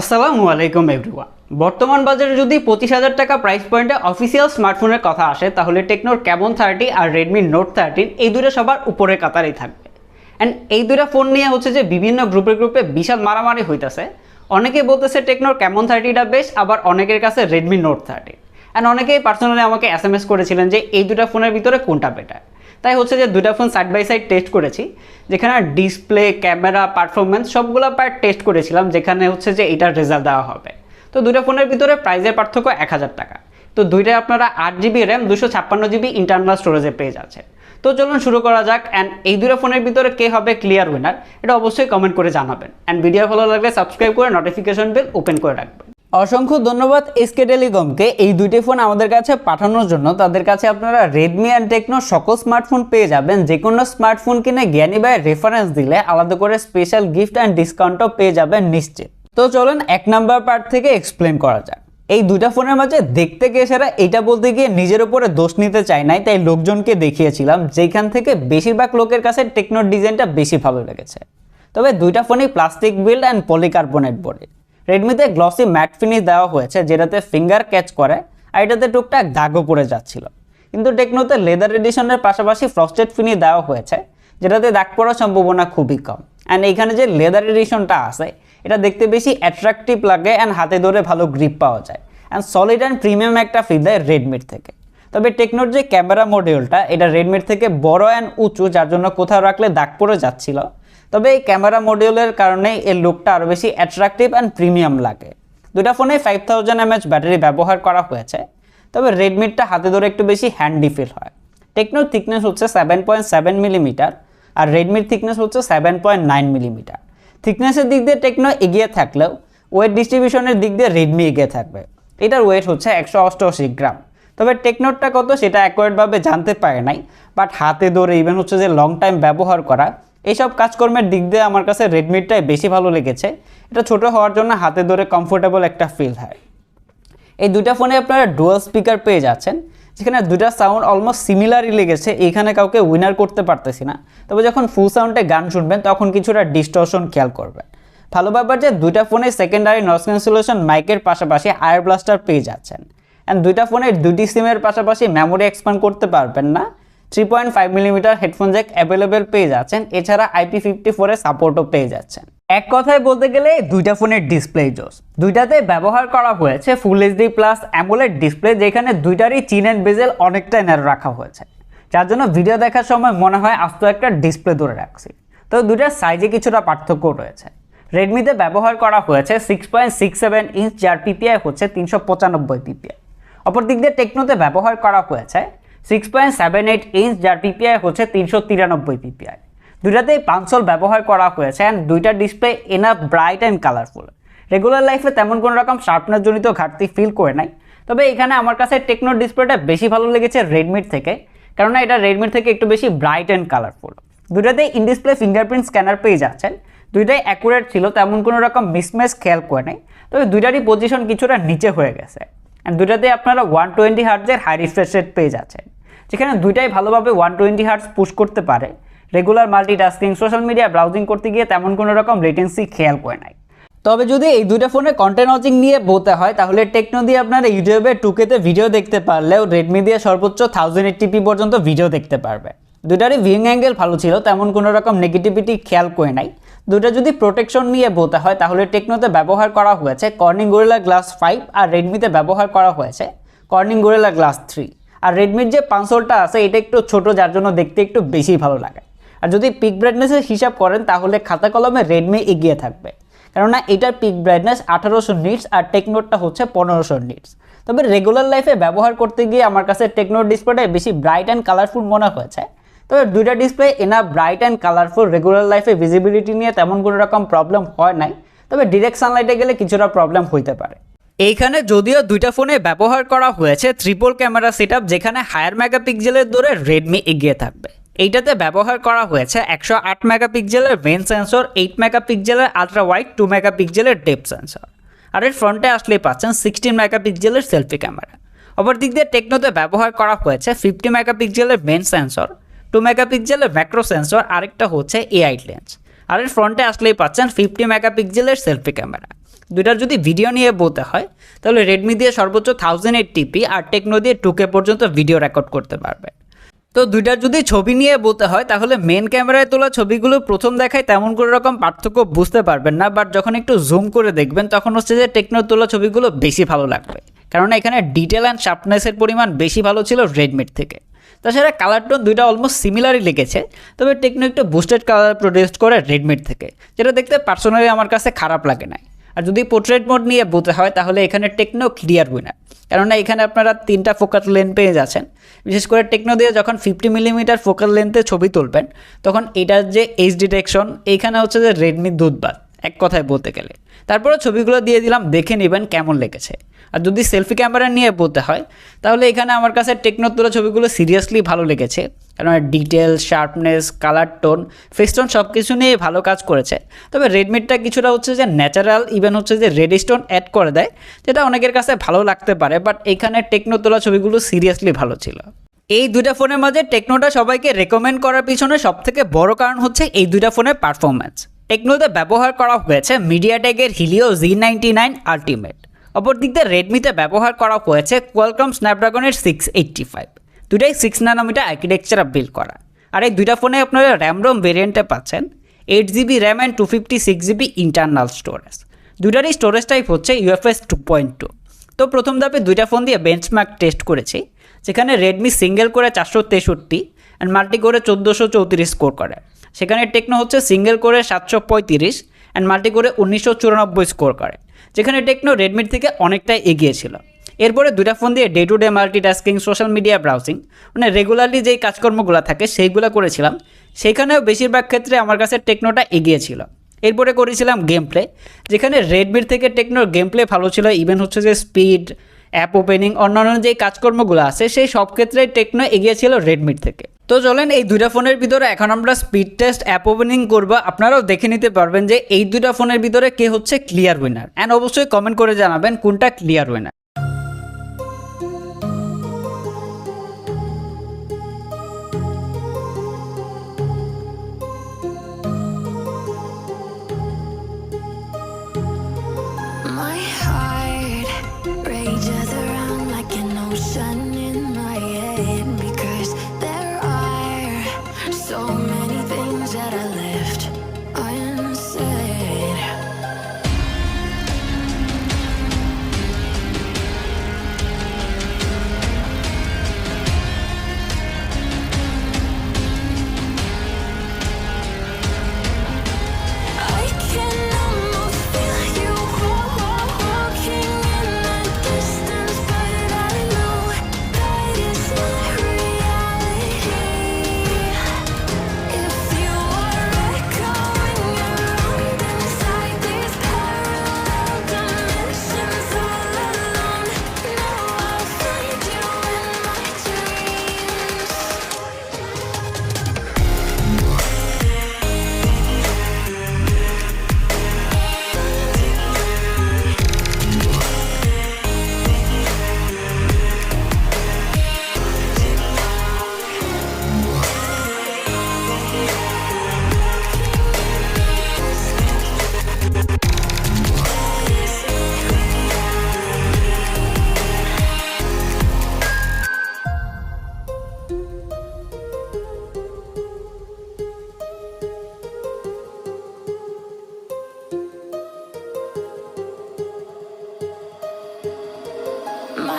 আসসালামু আলাইকুম এভরিওয়ান বর্তমান বাজারে যদি পঁচিশ হাজার টাকা প্রাইস পয়েন্টে অফিসিয়াল স্মার্টফোনের কথা আসে, তাহলে টেকনোর ক্যাবন থার্টি আর রেডমি নোট থার্টিন এই দুটো সবার উপরে কাতারেই থাকবে। অ্যান্ড এই দুটো ফোন নিয়ে হচ্ছে যে বিভিন্ন গ্রুপে গ্রুপে বিশাল মারামারি হইতেছে। অনেকে বলতেছে টেকনোর ক্যামন থার্টিটা বেশ, আবার অনেকের কাছে রেডমি নোট থার্টি অ্যান্ড অনেকেই পার্সোনালি আমাকে এস এম এস করেছিলেন যে এই দুটো ফোনের ভিতরে কোনটা বেটার তাই হচ্ছে যে দুটা phone side by side test করেছি, যেখানে ডিসপ্লে ক্যামেরা পারফরমেন্স সবগুলো পার্ট টেস্ট করেছিলাম, যেখানে হচ্ছে যে এটার রেজাল্ট দেওয়া হবে। তো দুটা ফোনের ভিতরে প্রাইজের পার্থক্য এক হাজার টাকা। তো দুইটাই আপনারা আট জিবি র্যাম দুশো ছাপ্পান্ন জিবি ইন্টারনাল স্টোরেজে পেয়ে যাচ্ছে তো চলুন শুরু করা যাক অ্যান্ড এই দুটো ফোনের ভিতরে কে হবে ক্লিয়ার উইনার এটা অবশ্যই কমেন্ট করে জানাবেন। অ্যান্ড ভিডিও ভালো লাগলে সাবস্ক্রাইব করে নোটিফিকেশন বেল ওপেন করে রাখবেন। অসংখ্য ধন্যবাদ এসকে টেলিকমকে। এই দুইটি ফোন আমাদের কাছে পাঠানোর জন্য। তাদের কাছে আপনারা রেডমি অ্যান্ড টেকনো সকল স্মার্টফোন পেয়ে যাবেন। যে কোনো স্মার্টফোন কিনে জ্ঞানী ভাই রেফারেন্স দিলে আলাদা করে স্পেশাল গিফট অ্যান্ড ডিসকাউন্টও পেয়ে যাবেন নিশ্চিত। তো চলুন এক নাম্বার পার্ট থেকে এক্সপ্লেন করা যাক। এই দুটা ফোনের মাঝে দেখতে গিয়ে সেরা এটা বলতে গিয়ে নিজের উপরে দোষ নিতে চাই নাই, তাই লোকজনকে দেখিয়েছিলাম, যেখান থেকে বেশিরভাগ লোকের কাছে টেকনোর ডিজাইনটা বেশি ভালো লেগেছে। তবে দুইটা ফোনই plastic build and polycarbonate body রেডমিতে glossy matte finish দেওয়া হয়েছে, যেটাতে ফিঙ্গার ক্যাচ করে আর এটাতে টুকটাক দাগও পড়ে যাচ্ছিল। কিন্তু টেকনোতে লেদার এডিশনের পাশাপাশি ফ্রস্টেড ফিনিশ দেওয়া হয়েছে, যেটাতে দাগ পড়ার সম্ভাবনা খুবই কম। অ্যান্ড এইখানে যে লেদার এডিশনটা আছে, এটা দেখতে বেশি অ্যাট্রাকটিভ লাগে অ্যান্ড হাতে ধরে ভালো গ্রিপ পাওয়া যায়। অ্যান্ড সলিড অ্যান্ড প্রিমিয়াম একটা ফিল দেয় রেডমির থেকে। তবে টেকনোর যে ক্যামেরা মডিউলটা এটা রেডমির থেকে বড় অ্যান্ড উঁচু, যার জন্য কোথাও রাখলে দাগ পড়ে যাচ্ছিল তবে এই ক্যামেরা মডিউলের কারণে এর লুকটা আরও বেশি অ্যাট্রাকটিভ অ্যান্ড প্রিমিয়াম লাগে। দুটা ফোনে ফাইভ থাউজেন্ড এমএচ ব্যাটারি ব্যবহার করা হয়েছে, তবে রেডমিরটা হাতে ধরে একটু বেশি হ্যান্ডি ফিল হয়। টেকনোর থিকনেস হচ্ছে সেভেন পয়েন্ট সেভেন মিলিমিটার আর রেডমির থিকনেস হচ্ছে সেভেন পয়েন্ট নাইন মিলিমিটার থিকনেসের দিক দিয়ে টেকনো এগিয়ে থাকলেও ওয়েট ডিস্ট্রিবিউশনের দিক দিয়ে রেডমি এগিয়ে থাকবে। এটার ওয়েট হচ্ছে একশো অষ্টআশি গ্রাম। তবে টেকনোরটা কত সেটা অ্যাকোয়ার্ডভাবে জানতে পারে নাই বাট হাতে ধরে ইভেন হচ্ছে যে লং টাইম ব্যবহার করা এইসব কাজকর্মের দিক দিয়ে আমার কাছে রেডমিটাই বেশি ভালো লেগেছে। এটা ছোট হওয়ার জন্য হাতে ধরে কমফোর্টেবল একটা ফিল হয়। এই দুইটা ফোনে আপনারা ডুয়াল স্পিকার পেয়ে যাচ্ছেন, যেখানে দুটা সাউন্ড অলমোস্ট সিমিলারই লেগেছে, এইখানে কাউকে উইনার করতে পারতেছি না। তবে যখন ফুল সাউন্ডে গান শুনবেন, তখন কিছুটা ডিস্টর্শন খেয়াল করবেন। ভালো ব্যাপার যে দুইটা ফোনে সেকেন্ডারি নয়েস ক্যান্সেলেশন মাইকের পাশাপাশি আয়ার ব্লাস্টার পেয়ে যাচ্ছেন। অ্যান্ড দুইটা ফোনের দুটি সিমের পাশাপাশি মেমোরি এক্সপ্যান্ড করতে পারবেন না। Three point five millimetre headphone jack available পেয়ে যাচ্ছেন। এছাড়া আইপি ফিফটি ফোরের সাপোর্টও পেয়ে যাচ্ছেন। এক কথায় বলতে গেলে দুইটা ফোনের ডিসপ্লে জোস। দুইটাতে ব্যবহার করা হয়েছে full HD plus AMOLED display যেখানে দুইটারই চিন অ্যান্ড বেজেল অনেকটাই ন্যারো রাখা হয়েছে। যার জন্য ভিডিও দেখার সময় মনে হয় আস্ত একটা ডিসপ্লে ধরে রাখছি। তো দুইটার সাইজে কিছুটা পার্থক্য রয়েছে। রেডমিতে ব্যবহার করা হয়েছে six point six seven inch যার পিপিআই হচ্ছে তিনশো পঁচানব্বই পিপিআই অপর দিক দিয়ে টেকনোতে ব্যবহার করা হয়েছে six point seven eight inch যার পিপিআই হচ্ছে তিনশো তিরানব্বই পিপিআই দুইটাতেই পাঁচশোল ব্যবহার করা হয়েছে অ্যান্ড দুইটা display enough bright and colourful regular লাইফে তেমন কোনো রকম শার্পনেস জনিত ঘাটতি ফিল করে নাই। তবে এখানে আমার কাছে টেকনো ডিসপ্লেটা বেশি ভালো লেগেছে রেডমির থেকে, কেননা এটা রেডমির থেকে একটু বেশি ব্রাইট অ্যান্ড কালারফুল দুইটাতেই ইন ডিসপ্লে ফিঙ্গারপ্রিন্ট স্ক্যানার পেয়ে যাচ্ছেন। দুইটাই অ্যাকুরেট ছিল, তেমন কোনো রকম মিসম্যাচ খেয়াল করে নাই। তবে দুইটারই পজিশন কিছুটা নিচে হয়ে গেছে। অ্যান্ড দুইটাতে আপনারা ওয়ান টোয়েন্টি হার্জের হাই রিফ্রেশ রেট পেয়ে যাচ্ছেন। যেখানে দুইটাই ভালোভাবে ওয়ান টোয়েন্টি হার্টস পুশ করতে পারে। Regular multitasking social media browsing করতে গিয়ে তেমন কোনো রকম লেটেন্সি খেয়াল করে নাই। তবে যদি এই দুটো ফোনে কন্টেন্ট ওয়াচিং নিয়ে বলতে হয়, তাহলে টেকনো দিয়ে আপনারা ইউটিউবে টুকেতে ভিডিও দেখতে পারলেও রেডমি দিয়ে সর্বোচ্চ থাউজেন্ড এইটিপি পর্যন্ত ভিডিও দেখতে পারবে। দুটারই ভিউইং অ্যাঙ্গেল ভালো ছিল, তেমন কোনো রকম নেগেটিভিটি খেয়াল করে নাই। দুটো যদি প্রোটেকশন নিয়ে বলতে হয়, তাহলে টেকনোতে ব্যবহার করা হয়েছে কর্নিং গোরিলা গ্লাস ফাইভ আর রেডমিতে ব্যবহার করা হয়েছে কর্নিং গোরিলা গ্লাস থ্রি আর রেডমির যে পাঁচশোলটা আছে, এটা একটু ছোট, যার জন্য দেখতে একটু বেশি ভালো লাগে। আর যদি পিক ব্রাইটনেসের হিসাব করেন, তাহলে খাতা কলমে রেডমি এগিয়ে থাকবে। কেননা এটার পিক ব্রাইটনেস আঠারোশো নিটস আর টেকনোটটা হচ্ছে পনেরোশো নিটস তবে রেগুলার লাইফে ব্যবহার করতে গিয়ে আমার কাছে টেকনোর ডিসপ্লেটাই বেশি ব্রাইট অ্যান্ড কালারফুল মনে হয়েছে। তবে দুইটা ডিসপ্লে এনা ব্রাইট অ্যান্ড কালারফুল রেগুলার লাইফে ভিজিবিলিটি নিয়ে তেমন কোনো রকম প্রবলেম হয় নাই। তবে ডিরেক্ট সানলাইটে গেলে কিছুটা প্রবলেম হইতে পারে। এইখানে যদিও দুইটা ফোনে ব্যবহার করা হয়েছে ট্রিপল ক্যামেরা সেট যেখানে হায়ার মেগাপিক্সেলের দরে রেডমি এগিয়ে থাকবে। এইটাতে ব্যবহার করা হয়েছে একশো আট মেগাপিক্সেলের মেন সেন্সর এইট মেগাপিক্সেলের আলট্রা ওয়াইড টু মেগাপিক্সেলের ডেপ সেন্সর আর এর ফ্রন্টে আসলেই পাচ্ছেন সিক্সটিন মেগাপিক্সেলের সেলফি ক্যামেরা অপর দিক দিয়ে টেকনোতে ব্যবহার করা হয়েছে ফিফটি মেগাপিক্সেলের মেন সেন্সর টু মেগাপিক্সেলের ম্যাক্রো সেন্সর আরেকটা হচ্ছে এআই লেন্স আর এর ফ্রন্টে আসলেই পাচ্ছেন ফিফটি মেগাপিক্সেলের সেলফি ক্যামেরা দুইটার যদি ভিডিও নিয়ে বলতে হয়, তাহলে রেডমি দিয়ে সর্বোচ্চ থাউজেন্ড এইট টিপি আর টেকনো দিয়ে টুকে পর্যন্ত ভিডিও রেকর্ড করতে পারবে। তো দুইটার যদি ছবি নিয়ে বলতে হয়, তাহলে মেন ক্যামেরায় তোলা ছবিগুলো প্রথম দেখায় তেমন কোনো রকম পার্থক্য বুঝতে পারবেন না বাট যখন একটু জুম করে দেখবেন, তখন হচ্ছে যে টেকনোর তোলা ছবিগুলো বেশি ভালো লাগবে। কারণ এখানে ডিটেল অ্যান্ড শার্পনেসের পরিমাণ বেশি ভালো ছিল রেডমির থেকে। তাছাড়া কালার টোন দুইটা অলমোস্ট সিমিলারই লেগেছে, তবে টেকনো একটু বুস্টেড কালার প্রডিউস করে রেডমির থেকে, যেটা দেখতে পার্সোনালি আমার কাছে খারাপ লাগে নাই। আর যদি পোর্ট্রেট মোড নিয়ে বলতে হয়, তাহলে এখানে টেকনো ক্লিয়ার উইনার কেননা এখানে আপনারা তিনটা ফোকাস লেন পেয়ে যাচ্ছেন। বিশেষ করে টেকনো দিয়ে যখন ফিফটি মিলিমিটার ফোকাল লেন্থে ছবি তুলবেন, তখন এটার যে এইচ ডিটেকশন এইখানে হচ্ছে যে রেডমি দুধবাদ এক কথায় বলতে গেলে। তারপরে ছবিগুলো দিয়ে দিলাম, দেখে নেবেন কেমন লেগেছে। আর যদি সেলফি ক্যামেরা নিয়ে বলতে হয়, তাহলে এখানে আমার কাছে টেকনোর তোলা ছবিগুলো সিরিয়াসলি ভালো লেগেছে। কারণ detail sharpness colour tone face tone সব কিছু নিয়ে ভালো কাজ করেছে। তবে রেডমিটা কিছুটা হচ্ছে যে ন্যাচারাল ইভেন হচ্ছে যে রেড স্টোন অ্যাড করে দেয়, যেটা অনেকের কাছে ভালো লাগতে পারে বাট এখানে টেকনো তোলা ছবিগুলো সিরিয়াসলি ভালো ছিল। এই দুইটা ফোনের মাঝে টেকনোটা সবাইকে রেকমেন্ড করার পিছনে সবথেকে বড় কারণ হচ্ছে এই দুইটা ফোনের পারফরম্যান্স টেকনোতে ব্যবহার করা হয়েছে মিডিয়াটেকের Helio G ninety nine ultimate অপরদিক দিয়ে রেডমিতে ব্যবহার করা হয়েছে কোয়ালকম স্ন্যাপড্রাগনের সিক্স এইট্টি ফাইভ দুটাই সিক্স নানোমিটার আর্কিটেকচার বিল্ড করা। আর এই দুইটা ফোনে আপনারা র্যাম রোম ভেরিয়েন্টে পাচ্ছেন। Eight GB RAM and two fifty six GB internal storage দুইটারই স্টোরেজ টাইপ হচ্ছে ইউএফএস টু পয়েন্ট টু তো প্রথম ধাপে দুইটা ফোন দিয়ে বেঞ্চমার্ক টেস্ট করেছি, যেখানে রেডমি সিঙ্গেল করে চারশো তেষট্টি অ্যান্ড মাল্টি করে চোদ্দোশো চৌত্রিশ স্কোর করে। সেখানে টেকনো হচ্ছে সিঙ্গেল করে সাতশো পঁয়ত্রিশ অ্যান্ড মাল্টি করে উনিশশো চুরানব্বই স্কোর করে। যেখানে টেকনো রেডমির থেকে অনেকটাই এগিয়ে ছিল। এরপরে দুটা ফোন দিয়ে day to day multitasking social media browsing মানে রেগুলারলি যেই কাজকর্মগুলো থাকে সেইগুলো করেছিলাম। সেইখানেও বেশিরভাগ ক্ষেত্রে আমার কাছে টেকনোটা এগিয়ে ছিল। এরপরে করেছিলাম গেম প্লে যেখানে রেডমির থেকে টেকনোর গেম প্লে ভালো ছিল ইভেন হচ্ছে যে স্পিড অ্যাপ ওপেনিং অন্যান্য যে কাজকর্মগুলো আছে, সেই সব ক্ষেত্রেই টেকনো এগিয়ে ছিল রেডমির থেকে। তো চলেন এই দুইটা ফোনের ভিতরে এখন আমরা স্পিড টেস্ট অ্যাপ ওপেনিং করব। আপনারাও দেখে নিতে পারবেন যে এই দুইটা ফোনের ভিতরে কে হচ্ছে ক্লিয়ার উইনার অ্যান্ড অবশ্যই কমেন্ট করে জানাবেন কোনটা clear winner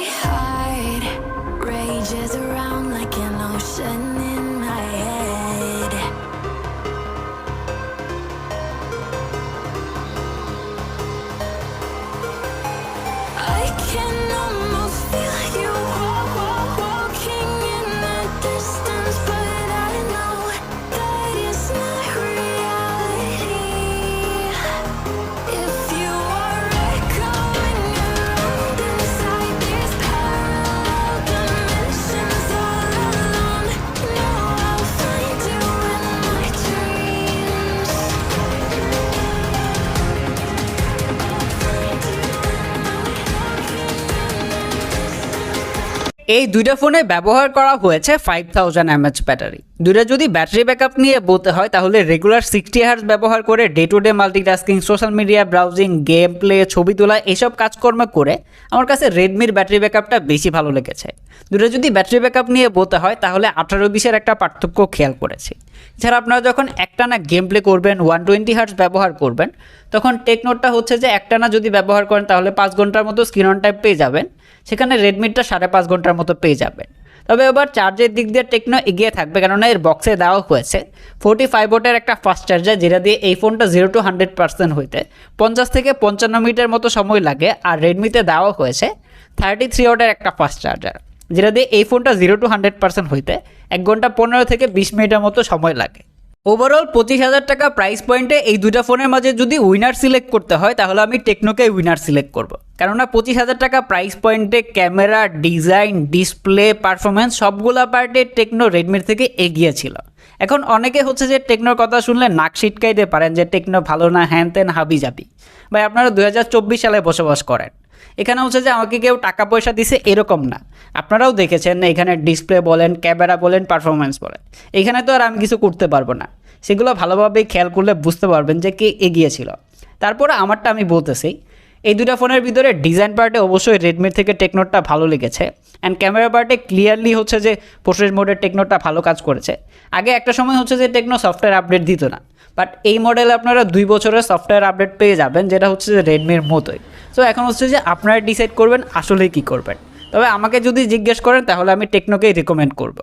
my heart rages around like an ocean. এই দুইটা ফোনে ব্যবহার করা হয়েছে ফাইভ থাউজেন্ড এমএচ ব্যাটারি। দুইটা যদি ব্যাটারি ব্যাকআপ নিয়ে বলতে হয়, তাহলে রেগুলার সিক্সটি হার্স ব্যবহার করে day to day multitasking social media browsing game play ছবি তোলা, এসব কাজকর্ম করে আমার কাছে রেডমির ব্যাটারি ব্যাকআপটা বেশি ভালো লেগেছে। দুটো যদি ব্যাটারি ব্যাকআপ নিয়ে বলতে হয়, তাহলে আঠারো বিশের একটা পার্থক্য খেয়াল করেছি। এছাড়া আপনারা যখন একটানা গেম প্লে করবেন ওয়ান টোয়েন্টি হার্স ব্যবহার করবেন, তখন টেকনোটটা হচ্ছে যে একটানা যদি ব্যবহার করেন, তাহলে পাঁচ ঘণ্টার মতো স্ক্রিন অন টাইপ পেয়ে যাবেন। সেখানে রেডমিটা সাড়ে পাঁচ ঘণ্টার মতো পেয়ে যাবেন। তবে এবার চার্জের দিক দিয়ে টেকনো এগিয়ে থাকবে কেননা এর বক্সে দেওয়া হয়েছে। ফোর্টি ফাইভ ওটের একটা ফাস্ট চার্জার যেটা দিয়ে এই ফোনটা জিরো টু হান্ড্রেড পার্সেন্ট হইতে পঞ্চাশ থেকে পঞ্চান্ন মিনিটের মতো সময় লাগে আর রেডমিতে দেওয়া হয়েছে থার্টি থ্রি ওটের একটা ফাস্ট চার্জার যেটা দিয়ে এই ফোনটা জিরো টু হান্ড্রেড পার্সেন্ট হইতে এক ঘণ্টা পনেরো থেকে বিশ মিনিটের মতো সময় লাগে। ওভারঅল পঁচিশ হাজার টাকা প্রাইস পয়েন্টে এই দুটা ফোনের মাঝে যদি উইনার সিলেক্ট করতে হয় তাহলে আমি টেকনোকে উইনার সিলেক্ট করব। কেননা পঁচিশ হাজার টাকা প্রাইস পয়েন্টে ক্যামেরা ডিজাইন ডিসপ্লে পারফরমেন্স সবগুলা পার্টে টেকনো রেডমির থেকে এগিয়ে ছিল। এখন অনেকে হচ্ছে যে টেকনোর কথা শুনলে নাক ছিটকাইতে পারেন যে টেকনো ভালো না হ্যান ত্যান হাবি যাবি ভাই, আপনারা দু হাজার চব্বিশ সালে বসবাস করেন। এখানে হচ্ছে যে আমাকে কেউ টাকা পয়সা দিছে এরকম না। আপনারাও দেখেছেন এখানে ডিসপ্লে বলেন ক্যামেরা বলেন পারফরমেন্স বলেন। এখানে তো আর আমি কিছু করতে পারব না। সেগুলো ভালোভাবে খেয়াল করলে বুঝতে পারবেন যে কে এগিয়েছিল তারপরে আমারটা আমি বলতেছি এই দুটা ফোনের ভিতরে ডিজাইন পার্টে অবশ্যই রেডমির থেকে টেকনোটটা ভালো লেগেছে। অ্যান্ড ক্যামেরা পার্টে ক্লিয়ারলি হচ্ছে যে পোর্ট্রেট মোডের টেকনোটা ভালো কাজ করেছে। আগে একটা সময় হচ্ছে যে টেকনো সফটওয়্যার আপডেট দিত না। বাট এই মডেলে আপনারা দুই বছরের সফটওয়্যার আপডেট পেয়ে যাবেন, যেটা হচ্ছে যে রেডমির মতোই। সো এখন হচ্ছে যে আপনারা ডিসাইড করবেন আসলে কি করবেন। তবে আমাকে যদি জিজ্ঞেস করেন, তাহলে আমি টেকনোকেই রিকমেন্ড করব।